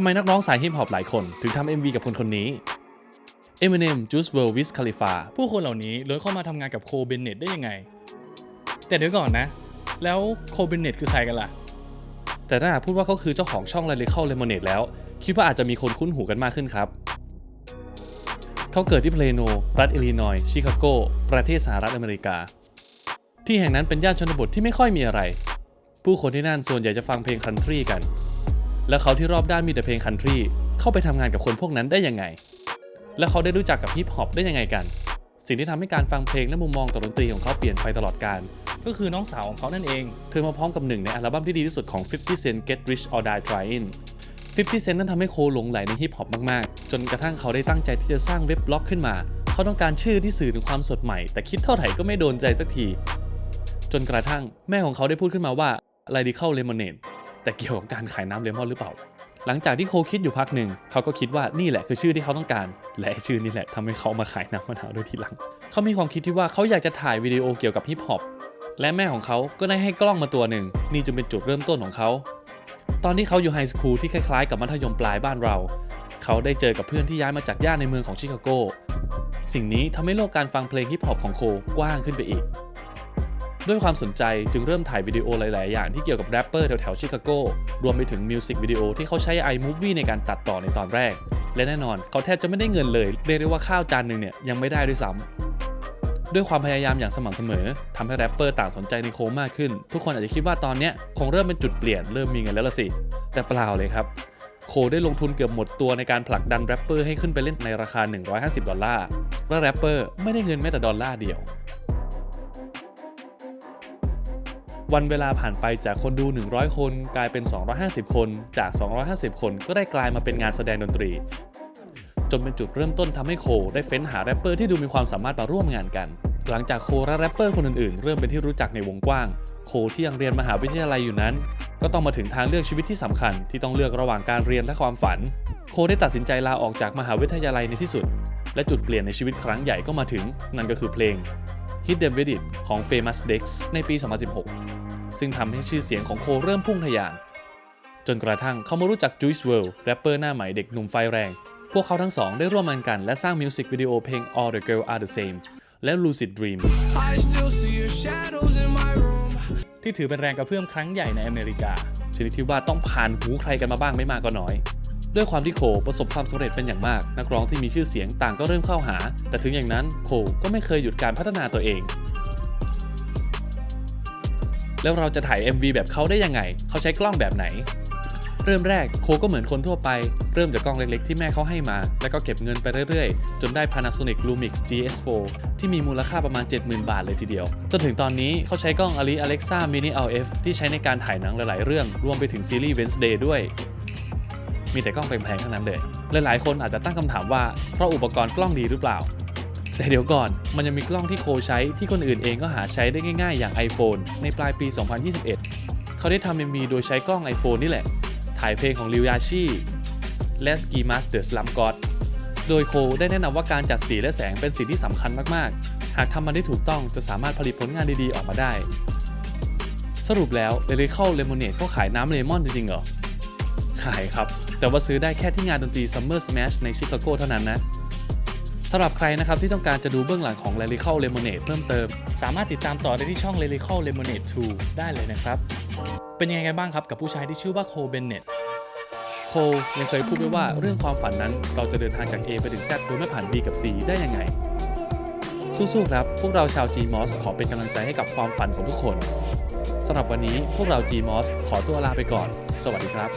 ทำไมนักร้องสายฮิปฮอปหลายคนถึงทำ MV กับคนคนนี้ Eminem Juice WRLD Wiz Khalifa ผู้คนเหล่านี้ล้วนเข้ามาทำงานกับโคเบนเน็ตได้ยังไง แต่เดี๋ยวก่อนนะ แล้วโคเบนเน็ตคือใครกันล่ะ แต่ถ้าหากพูดว่าเขาคือเจ้าของช่อง Lyrical Lemonade แล้ว คิดว่าอาจจะมีคนคุ้นหูกันมากขึ้นครับ เขาเกิดที่เพลโน รัฐอิลลินอยชิคาโก ประเทศสหรัฐอเมริกา ที่แห่งนั้นเป็นย่านชนบทที่ไม่ค่อยมีอะไร ผู้คนที่นั่นส่วนใหญ่จะฟังเพลงคันทรีกัน และเขาที่รอบด้านมีแต่เพลงคันทรีเข้าไปทำงานกับคนพวกนั้นได้ยังไง และเขาได้รู้จักกับฮิปฮอปได้ยังไงกัน สิ่งที่ทำให้การฟังเพลงและมุมมองต่อดนตรีของเขาเปลี่ยนไปตลอดกาลก็คือน้องสาวของเขานั่นเอง เธอมาพร้อมกับหนึ่งในอัลบั้มที่ดีที่สุดของ 50 Cent Get Rich or Die Trying 50 Cent นั้นทำให้โคหลงไหลในฮิปฮอปมากๆ จนกระทั่งเขาได้ตั้งใจที่จะสร้างเว็บบล็อกขึ้นมา เขาต้องการชื่อที่สื่อถึงความสดใหม่ แต่คิดเท่าไหร่ก็ไม่โดนใจสักที จนกระทั่งแม่ของเขาได้พูดขึ้นมาว่า Radical Lemonade แต่เกี่ยวกับการขายน้ำเลมอนหรือเปล่า หลังจากที่โคคิดอยู่พักหนึ่งเขาก็คิดว่านี่แหละคือชื่อที่เขาต้องการ และชื่อนี่แหละทำให้เขามาขายน้ำมะนาวด้วยทีหลัง เขามีความคิดที่ว่าเขาอยากจะถ่ายวิดีโอเกี่ยวกับฮิปฮอปและแม่ของเขาก็ได้ให้กล้องมาตัวหนึ่ง นี่จึงเป็นจุดเริ่มต้นของเขา ตอนที่เขาอยู่ไฮสคูลที่คล้ายๆกับมัธยมปลายบ้านเรา เขาได้เจอกับเพื่อนที่ย้ายมาจากย่านในเมืองของชิคาโก สิ่งนี้ทำให้โลกการฟังเพลงฮิปฮอปของโคกว้างขึ้นไปอีก ด้วยความสนใจจึงเริ่มถ่ายวิดีโอหลาย ๆ อย่างที่เกี่ยวกับแรปเปอร์แถวๆชิคาโกรวมไปถึงมิวสิกวิดีโอที่เขาใช้ iMovie ในการตัดต่อในตอนแรก และแน่นอนเขาแทบจะไม่ได้เงินเลย เรียกได้ว่าข้าวจานหนึ่งเนี่ยยังไม่ได้ด้วยซ้ำด้วยความพยายามอย่างสม่ำเสมอทำให้แรปเปอร์ต่างสนใจในโคมากขึ้น ทุกคนอาจจะคิดว่าตอนนี้คงเริ่มเป็นจุดเปลี่ยนเริ่มมีเงินแล้วละสิ แต่เปล่าเลยครับ โคได้ลงทุนเกือบหมดตัวในการผลักดันแรปเปอร์ให้ขึ้นไปเล่นในราคา 150 ดอลลาร์และแรปเปอร์ไม่ได้เงินแม้แต่ดอลลาร์เดียว วันเวลาผ่านไปจากคนดู 100 คน กลายเป็น 250 คน จาก 250 คนก็ได้กลายมาเป็นงานแสดงดนตรี จนเป็นจุดเริ่มต้นทำให้โคได้เฟ้นหาแรปเปอร์ที่ดูมีความสามารถมาร่วมงานกัน หลังจากโคและแรปเปอร์คนอื่นๆ เริ่มเป็นที่รู้จักในวงกว้าง โคที่ยังเรียนมหาวิทยาลัยอยู่นั้น ก็ต้องมาถึงทางเลือกชีวิตที่สำคัญ ที่ต้องเลือกระหว่างการเรียนและความฝัน โคได้ตัดสินใจลาออกจากมหาวิทยาลัยในที่สุด และจุดเปลี่ยนในชีวิตครั้งใหญ่ก็มาถึง นั่นก็คือเพลง Hit Them With It ของ Famous Dex ในปี 2016 ซึ่งทำให้ชื่อเสียงของโคเริ่มพุ่งทะยาน จนกระทั่งเขามารู้จัก Juice WRLD แรปเปอร์หน้าใหม่เด็กหนุ่มไฟแรง พวกเขาทั้งสองได้ร่วมมือกันและสร้างมิวสิกวิดีโอเพลง All the Girls Are the Same และ Lucid Dreams I still see your shadows in my room. ที่ถือเป็นแรงกระเพื่อมครั้งใหญ่ในอเมริกาชนิดที่ว่าต้องผ่านหูใครกันมาบ้างไม่มากก็น้อย ด้วยความที่โคประสบความสำเร็จเป็นอย่างมาก นักร้องที่มีชื่อเสียงต่างก็เริ่มเข้าหา แต่ถึงอย่างนั้นโคก็ไม่เคยหยุดการพัฒนาตัวเอง แล้วเราจะถ่าย MV แบบเขาได้ยังไง เขาใช้กล้องแบบไหน เริ่มแรกโคก็เหมือนคนทั่วไป เริ่มจากกล้องเล็กๆ ที่แม่เขาให้มา แล้วก็เก็บเงินไปเรื่อยๆ จนได้ Panasonic Lumix GS4 ที่มีมูลค่าประมาณ 70,000 บาทเลยทีเดียว จนถึงตอนนี้เขาใช้กล้อง Ali Alexa Mini LF ที่ใช้ในการถ่ายหนังหลายๆ เรื่อง รวมไปถึงซีรีส์ Wednesday ด้วยมีแต่กล้องแพงๆทั้งนั้นเลย หลายๆ คนอาจจะตั้งคำถามว่า เพราะอุปกรณ์กล้องดีหรือเปล่า แต่เดี๋ยวก่อนมันยังมีกล้องที่โคใช้ที่คนอื่นเองก็หาใช้ได้ง่ายๆ อย่าง iPhone ในปลายปี 2021 เขาได้ทำ MV โดยใช้กล้อง iPhone นี่แหละ ถ่ายเพลงของริวยาชิและ Ski Master Slum God โดยโคได้แนะนำว่าการจัดสีและแสงเป็นสิ่งที่สำคัญมากๆ หากทำมันได้ถูกต้องจะสามารถผลิตผลงานดีๆ ออกมาได้ สรุปแล้ว Lyrical Lemonade เขาขายน้ำเลมอนจริงๆเหรอ ขายครับ แต่ว่าซื้อได้แค่ที่งานดนตรี Summer Smash ในชิคาโกเท่านั้นนะ สำหรับใครนะครับที่ต้องการจะดูเบื้องหลังของ Lyrical Lemonade เพิ่มเติม สามารถติดตามต่อได้ที่ช่อง Lyrical Lemonade 2 ได้เลยนะครับ เป็นยังไงกันบ้างครับกับผู้ชายที่ชื่อว่าโคเบนเนตโคยังเคยพูดไว้ว่าเรื่องความฝันนั้น เราจะเดินทางจาก A ไปถึง Z โดยไม่ผ่าน B กับ C ได้ยังไง สู้ๆครับ พวกเราชาว GMOS ขอเป็นกำลังใจให้กับความฝันของทุกคนสำหรับวันนี้พวกเรา GMOS ขอตัวลาไปก่อน สวัสดีครับ